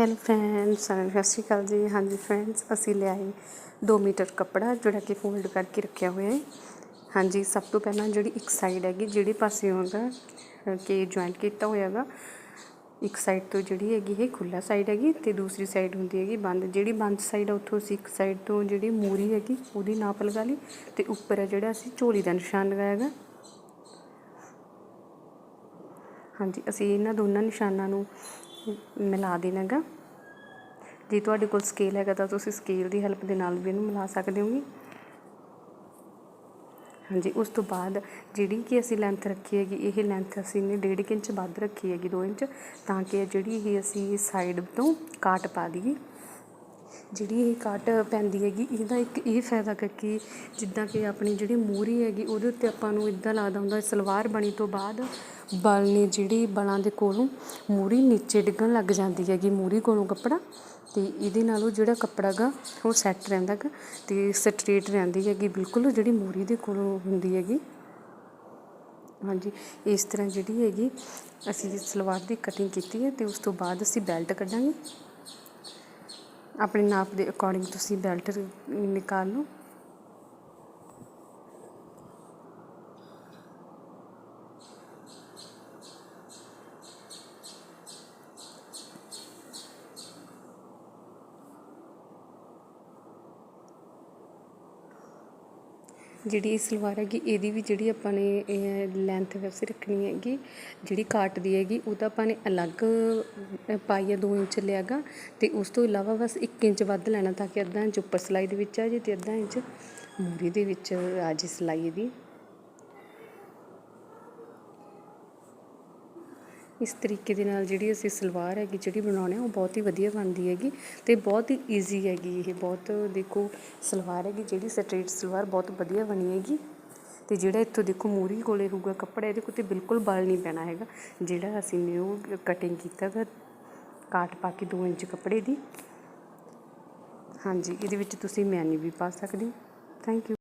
Hello friends ਸਤਿ ਸ਼੍ਰੀ ਅਕਾਲ ਜੀ। ਹਾਂਜੀ ਫਰੈਂਡਸ ਅਸੀਂ ਲਿਆਏ 2 ਮੀਟਰ ਕੱਪੜਾ ਜਿਹੜਾ ਕਿ ਫੋਲਡ ਕਰਕੇ ਰੱਖਿਆ ਹੋਇਆ ਹੈ। ਹਾਂਜੀ, ਸਭ ਤੋਂ ਪਹਿਲਾਂ ਜਿਹੜੀ ਇੱਕ ਸਾਈਡ ਹੈਗੀ, ਜਿਹੜੇ ਪਾਸੇ ਹੁੰਦਾ ਕਿ ਜੁਆਇੰਟ ਕੀਤਾ ਹੋਇਆ ਹੈਗਾ, ਇੱਕ ਸਾਈਡ ਤੋਂ ਜਿਹੜੀ ਹੈਗੀ ਇਹ ਖੁੱਲਾ ਸਾਈਡ ਹੈਗੀ ਤੇ ਦੂਸਰੀ ਸਾਈਡ ਹੁੰਦੀ ਹੈਗੀ ਬੰਦ। ਜਿਹੜੀ ਬੰਦ ਸਾਈਡ ਆ, ਉੱਥੋਂ ਅਸੀਂ ਇੱਕ ਸਾਈਡ ਤੋਂ ਜਿਹੜੀ ਮੂਰੀ ਹੈਗੀ, ਉਹਦੀ ਨਾਪ ਲਗਾ ਲਈ ਤੇ ਉੱਪਰ ਹੈ ਜਿਹੜਾ ਅਸੀਂ ਝੋਲੀ ਦਾ ਨਿਸ਼ਾਨ ਲਗਾਇਆ ਹਾਂਜੀ, ਅਸੀਂ ਇਹਨਾਂ ਦੋਨਾਂ ਨਿਸ਼ਾਨਾਂ ਨੂੰ ਮਿਲਾ ਦੇਣਾ ਗਾ ਜੇ ਤੁਹਾਡੇ ਕੋਲ ਸਕੇਲ ਹੈਗਾ ਤਾਂ ਤੁਸੀਂ ਸਕੇਲ ਦੀ ਹੈਲਪ ਦੇ ਨਾਲ ਵੀ ਇਹਨੂੰ ਮਿਲਾ ਸਕਦੇ ਹੋਗੇ। ਹਾਂਜੀ, ਉਸ ਤੋਂ ਬਾਅਦ ਜਿਹੜੀ ਕਿ ਅਸੀਂ ਲੈਂਥ ਰੱਖੀ ਹੈਗੀ, ਇਹ ਲੈਂਥ ਅਸੀਂ ਨੇ 1.5 ਇੰਚ ਵੱਧ ਰੱਖੀ ਹੈਗੀ 2 ਇੰਚ, ਤਾਂ ਕਿ ਜਿਹੜੀ ਇਹ ਅਸੀਂ ਸਾਈਡ ਤੋਂ ਕਾਟ ਪਾ ਦਈਏ। ਜਿਹੜੀ ਇਹ ਕਾਟ ਪੈਂਦੀ ਹੈਗੀ, ਇਹਦਾ ਇੱਕ ਇਹ ਫਾਇਦਾ ਹੈ ਕਿ ਜਿੱਦਾਂ ਕਿ ਆਪਣੀ ਜਿਹੜੀ ਮੂਰੀ ਹੈਗੀ, ਉਹਦੇ ਉੱਤੇ ਆਪਾਂ ਨੂੰ ਇੱਦਾਂ ਲੱਗਦਾ ਹੁੰਦਾ ਸਲਵਾਰ ਬਣੀ ਤੋਂ ਬਾਅਦ ਬਲ ਨੇ ਜਿਹੜੀ ਬਲਾਂ ਦੇ ਕੋਲੋਂ ਮੂਰੀ ਨੀਚੇ ਡਿੱਗਣ ਲੱਗ ਜਾਂਦੀ ਹੈਗੀ ਮੂਰੀ ਕੋਲੋਂ ਕੱਪੜਾ। ਅਤੇ ਇਹਦੇ ਨਾਲ ਉਹ ਜਿਹੜਾ ਕੱਪੜਾ ਗਾ, ਉਹ ਸੈੱਟ ਰਹਿੰਦਾ ਗਾ ਅਤੇ ਸਟਰੇਟ ਰਹਿੰਦੀ ਹੈਗੀ, ਬਿਲਕੁਲ ਜਿਹੜੀ ਮੂਰੀ ਦੇ ਕੋਲੋਂ ਹੁੰਦੀ ਹੈਗੀ। ਹਾਂਜੀ, ਇਸ ਤਰ੍ਹਾਂ ਜਿਹੜੀ ਹੈਗੀ, ਅਸੀਂ ਸਲਵਾਰ ਦੀ ਕਟਿੰਗ ਕੀਤੀ ਹੈ ਅਤੇ ਉਸ ਤੋਂ ਬਾਅਦ ਅਸੀਂ ਬੈਲਟ ਕੱਢਾਂਗੇ। ਆਪਣੇ ਨਾਪ ਦੇ ਅਕੋਰਡਿੰਗ ਤੁਸੀਂ ਬੈਲਟ ਨਿਕਾਲ ਲਓ। ਜਿਹੜੀ ਇਹ ਸਲਵਾਰ ਹੈਗੀ, ਇਹਦੀ ਵੀ ਜਿਹੜੀ ਆਪਾਂ ਨੇ ਲੈਂਥ ਵੈਸੇ ਰੱਖਣੀ ਹੈਗੀ, ਜਿਹੜੀ ਕਾਟ ਦੀ ਹੈਗੀ, ਉਹਦਾ ਆਪਾਂ ਨੇ ਅਲੱਗ ਪਾਈ ਆ 2 ਇੰਚ ਲਿਆਗਾ ਤੇ ਉਸ ਤੋਂ ਇਲਾਵਾ ਬਸ 1 ਇੰਚ ਵੱਧ ਲੈਣਾ ਤਾਂ ਕਿ ਅੱਧਾ ਇੰਚ ਉੱਪਰ ਸਿਲਾਈ ਦੇ ਵਿੱਚ ਆ ਜੇ ਤੇ ਅੱਧਾ ਇੰਚ ਮੂਰੀ ਦੇ ਵਿੱਚ ਆ ਜੇ ਸਿਲਾਈ ਇਹਦੀ। ਇਸ ਤਰੀਕੇ ਦੇ ਨਾਲ ਜਿਹੜੀ ਅਸੀਂ ਸਲਵਾਰ ਹੈਗੀ, ਜਿਹੜੀ ਬਣਾਉਣੇ ਉਹ ਬਹੁਤ ਹੀ ਵਧੀਆ ਬਣਦੀ ਹੈਗੀ ਤੇ ਬਹੁਤ ਹੀ ਈਜ਼ੀ ਹੈਗੀ ਇਹ। ਬਹੁਤ ਦੇਖੋ, ਸਲਵਾਰ ਹੈਗੀ, ਜਿਹੜੀ ਸਟ੍ਰੇਟ ਸਲਵਾਰ ਬਹੁਤ ਵਧੀਆ ਬਣੀ ਹੈਗੀ ਤੇ ਜਿਹੜਾ ਇੱਥੋਂ ਦੇਖੋ ਮੂਰੀ ਕੋਲੇ ਹੋਊਗਾ ਕੱਪੜਾ, ਇਹਦੇ ਕੋਤੇ ਬਿਲਕੁਲ ਬਲ ਨਹੀਂ ਪੈਣਾ ਹੈਗਾ। ਜਿਹੜਾ ਅਸੀਂ ਨਿਊ ਕਟਿੰਗ ਕੀਤਾ ਗਾ ਕਾਟ ਪਾ ਕੇ 2 ਇੰਚ ਕੱਪੜੇ ਦੀ। ਹਾਂਜੀ, ਇਹਦੇ ਵਿੱਚ ਤੁਸੀਂ ਮੈਨੀ ਵੀ ਪਾ ਸਕਦੇ ਹੋ। Thank you